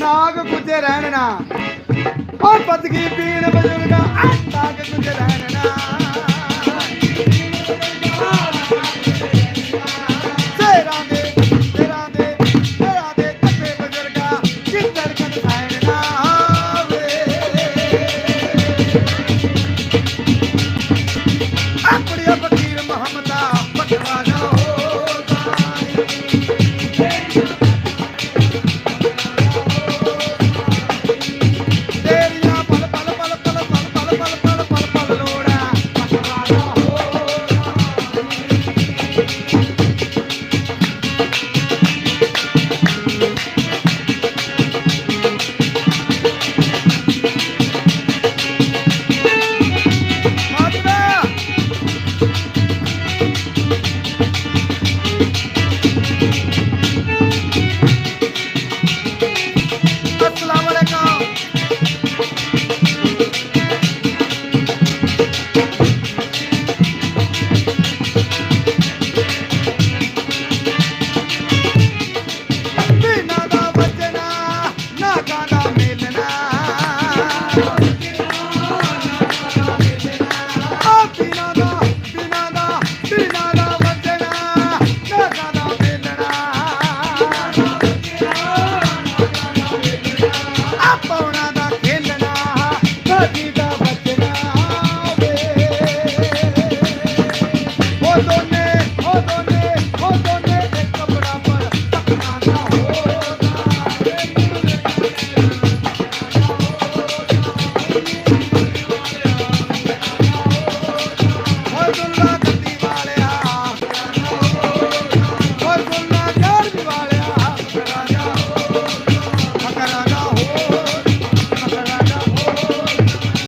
ਨਾਗ ਗੁੱਜੇ ਰਹਿਣ ਨਾ। ਓ ਬਦਗੀ ਪੀਣ ਬਜ਼ੁਰਗਾ ਨਾਗ ਗੁੱਜੇ ਰਹਿਣ